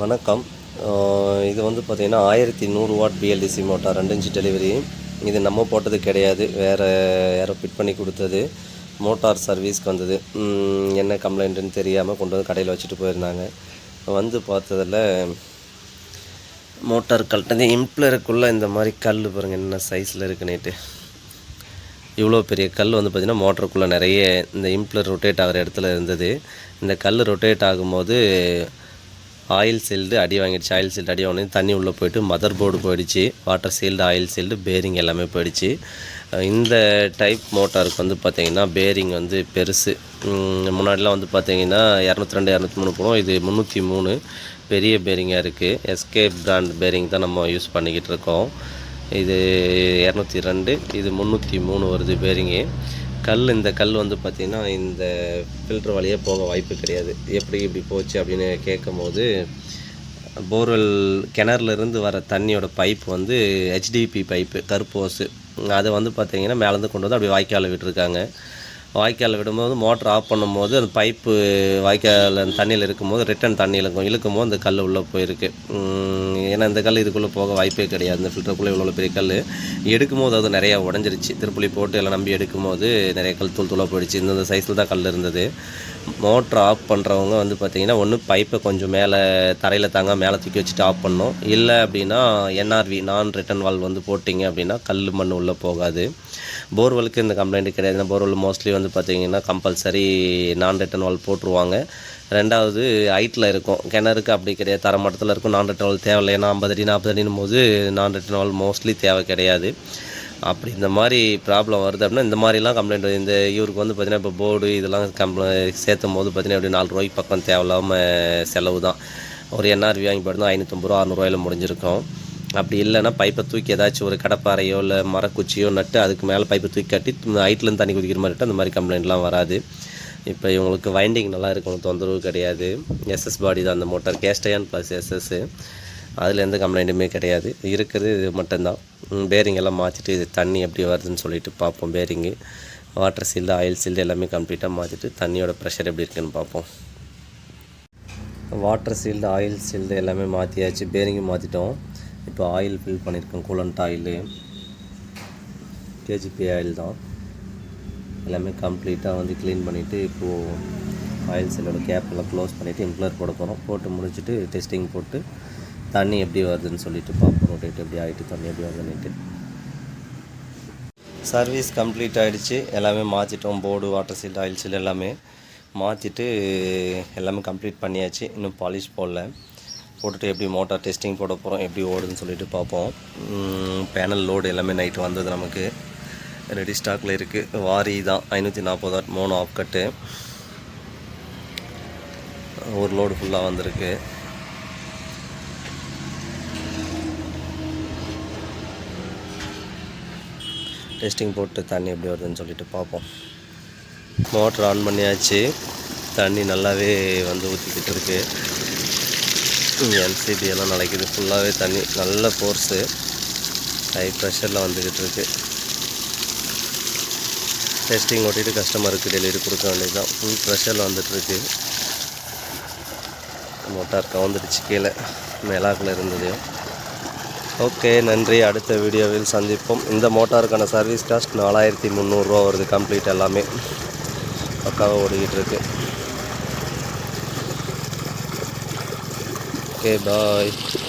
வணக்கம். இது வந்து பார்த்திங்கன்னா ஆயிரத்தி நூறு வாட் பிஎல்டிசி மோட்டார் ரெண்டு இன்ச்சு டெலிவரி இது நம்ம போட்டது கிடையாது வேறு யாரோ ஃபிட் பண்ணி கொடுத்தது. மோட்டார் சர்வீஸ்க்கு வந்தது. என்ன கம்ப்ளைண்ட்டுன்னு தெரியாமல் கொண்டு வந்து கடையில் வச்சுட்டு போயிருந்தாங்க. வந்து பார்த்ததில் மோட்டார் கழட்டது இம்ப்ளருக்குள்ளே இந்த மாதிரி கல் பாருங்கள் என்ன சைஸில் இருக்குன்னுட்டு இவ்வளோ பெரிய கல் வந்து பார்த்திங்கன்னா மோட்டருக்குள்ளே நிறைய இந்த இம்ப்ளர் ரொட்டேட் ஆகிற இடத்துல இருந்தது. இந்த கல் ரொட்டேட் ஆகும்போது ஆயில் சீல்டு அடி வாங்கிடுச்சு. ஆயில் சீல்டு அடி வாங்கி தண்ணி உள்ளே போயிட்டு மதர் போர்டு போயிடுச்சு. Water sealed oil sealed bearing எல்லாமே போயிடுச்சு. இந்த டைப் மோட்டாருக்கு வந்து பார்த்திங்கன்னா பேரிங் வந்து பெருசு. முன்னாடிலாம் வந்து பார்த்திங்கன்னா இரநூத்தி ரெண்டு இரநூத்தி மூணு போகிறோம் இது முந்நூற்றி மூணு பெரிய பேரிங்காக இருக்குது எஸ்கே பிராண்ட் பேரிங் தான் நம்ம யூஸ் பண்ணிக்கிட்டு இருக்கோம். இது இரநூத்தி ரெண்டு இது முந்நூற்றி மூணு வருது பேரிங்கு கல் இந்த கல் வந்து பார்த்திங்கன்னா இந்த ஃபில்டர் வழியாக போக வாய்ப்பு கிடையாது. எப்படி இப்படி போச்சு அப்படின்னு கேட்கும்போது போர்வெல் கிணறுலேருந்து வர தண்ணியோட பைப் வந்து ஹெச்டிபி பைப்பு கருப்பு ஓசு. அதை வந்து பார்த்திங்கன்னா மேலேருந்து கொண்டு வந்து அப்படியே வாய்க்காலில் விட்டுருக்காங்க. வாய்க்காலில் விடும்போது மோட்டர் ஆஃப் பண்ணும்போது அந்த பைப்பு வாய்க்கால் தண்ணியில் இருக்கும்போது ரிட்டன் தண்ணி இழுக்கும் இழுக்கும் போது அந்த கல் உள்ளே போயிருக்கு. ஏன்னா இந்த கல் இதுக்குள்ளே போக வாய்ப்பே கிடையாது. இந்த ஃபில்டருக்குள்ளே இவ்வளோ பெரிய கல் எடுக்கும்போது அது நிறையா உடஞ்சிருச்சு. திருப்புளி போட்டு எல்லாம் நம்பி எடுக்கும்போது நிறைய கல் தூள் தூளாக போயிடுச்சு. இந்த சைஸில் தான் கல் இருந்தது. மோட்ரு ஆஃப் பண்ணுறவங்க வந்து பார்த்திங்கன்னா ஒன்று பைப்பை கொஞ்சம் மேலே தரையில் தாங்க மேலே தூக்கி வச்சுட்டு ஆஃப் பண்ணோம் இல்லை அப்படின்னா என்ஆர்வி நான் ரிட்டன் வால் வந்து போட்டிங்க அப்படின்னா கல் மண் உள்ளே போகாது. போர்வெலுக்கு இந்த கம்ப்ளைண்ட் கிடையாது. போர்வெல் மோஸ்ட்லி வந்து வந்து பார்த்திங்கன்னா கம்பல்சரி நான் ரிட்டன் வால் போட்டுருவாங்க. ரெண்டாவது ஹைட்டில் இருக்கும். கிணறுக்கு அப்படி கிடையாது. தரமட்டத்தில் இருக்கும் நான் ரிட்டன் வால் தேவையில்லை. ஏன்னா ஐம்பது அடி நாற்பது அடினும் போது நான் ரிட்டன் வால் மோஸ்ட்லி தேவை கிடையாது. அப்படி இந்த மாதிரி ப்ராப்ளம் வருது அப்படின்னா இந்த மாதிரிலாம் கம்ப்ளைண்ட் வருது இந்த இவருக்கு வந்து பார்த்திங்கன்னா இப்போ போர்டு இதெல்லாம் கம்ப்ளை சேர்த்தும் போது பார்த்தீங்கன்னா அப்படி நாலு ரூபாய்க்கு பக்கம் தேவையில்லாமல் செலவு தான் ஒரு என்ஆர்வி வாங்கி போயிருந்தா ஐநூற்றம்பது ரூபா அறநூறுவாயில் முடிஞ்சிருக்கும். அப்படி இல்லைன்னா பைப்பை தூக்கி ஏதாச்சும் ஒரு கடப்பாறையோ இல்லை மரக்குச்சியோ நட்டு அதுக்கு மேலே பைப்பை தூக்கி கட்டி ஹைட்லேருந்து தண்ணி குதிக்கிற மாதிரி அந்த மாதிரி கம்ப்ளைண்ட்லாம் வராது. இப்போ இவங்களுக்கு வைண்டிங் நல்லா இருக்கும் தொந்தரவு கிடையாது. எஸ்எஸ் பாடி தான் அந்த மோட்டார் கேஸ்டயான் ப்ளஸ் எஸ்எஸ்ஸு அதில் எந்த கம்ப்ளைண்ட்டுமே கிடையாது. இருக்கிறது இது மட்டும்தான். பேரிங் எல்லாம் மாற்றிட்டு இது தண்ணி எப்படி வருதுன்னு சொல்லிட்டு பார்ப்போம் bearing water sealed oil sealed எல்லாமே கம்ப்ளீட்டாக மாற்றிட்டு தண்ணியோட ப்ரெஷர் எப்படி இருக்குன்னு பார்ப்போம். வாட்டர் சீல்டு ஆயில் சீல்டு எல்லாமே மாற்றியாச்சு பேரிங்கும் மாற்றிட்டோம் இப்போ ஆயில் ஃபில் பண்ணியிருக்கோம் கூலண்ட் ஆயிலு கேஜிபி ஆயில் தான். எல்லாமே கம்ப்ளீட்டாக வந்து க்ளீன் பண்ணிவிட்டு இப்போது ஆயில் செல்லோட கேப்பெல்லாம் க்ளோஸ் பண்ணிவிட்டு இம்ப்ளர் போட போகிறோம் போட்டு முடிச்சுட்டு டெஸ்டிங் போட்டு தண்ணி எப்படி வருதுன்னு சொல்லிட்டு பார்ப்போம். ரொட்டேட் எப்படி ஆகிட்டு தண்ணி எப்படி வருதுன்னுட்டு. சர்வீஸ் கம்ப்ளீட் ஆகிடுச்சு எல்லாமே மாற்றிட்டோம் board water seal oil seal எல்லாமே மாற்றிட்டு எல்லாமே கம்ப்ளீட் பண்ணியாச்சு. இன்னும் பாலிஷ் போடல. போட்டுட்டு எப்படி மோட்டார் டெஸ்டிங் போட போகிறோம் எப்படி ஓடுதுன்னு சொல்லிட்டு பார்ப்போம். பேனல் லோடு எல்லாமே நைட்டு வந்தது நமக்கு. ரெடி ஸ்டாக்கில் இருக்குது வாரி தான் ஐநூற்றி நாற்பது வாட் மூணு ஆஃப் கட்டு ஒரு லோடு ஃபுல்லாக வந்திருக்கு. டெஸ்டிங் போட்டு தண்ணி எப்படி வருதுன்னு சொல்லிட்டு பார்ப்போம். மோட்டர் ஆன் பண்ணியாச்சு. தண்ணி நல்லாவே வந்து ஊற்றிக்கிட்டு இருக்குது எல்சிபி எல்லாம் நடக்குது. ஃபுல்லாகவே தண்ணி நல்ல ஃபோர்ஸு ஹை ப்ரெஷரில் வந்துக்கிட்டு இருக்குது டெஸ்டிங் ஓட்டிட்டு கஸ்டமருக்கு டெலிவரி கொடுக்க வேண்டியது தான் ஃபுல் ப்ரெஷரில் வந்துட்டுருக்கு மோட்டார் கவுந்துடுச்சு கீழே. மேலாக்கில் இருந்தது ஓகே நன்றி. அடுத்த வீடியோவில் சந்திப்போம். இந்த மோட்டாருக்கான சர்வீஸ் காஸ்ட் நாலாயிரத்தி முந்நூறுரூவா வருது. கம்ப்ளீட் எல்லாமே. பக்காவாக ஓடிக்கிட்டு இருக்குது ஓகே பாய்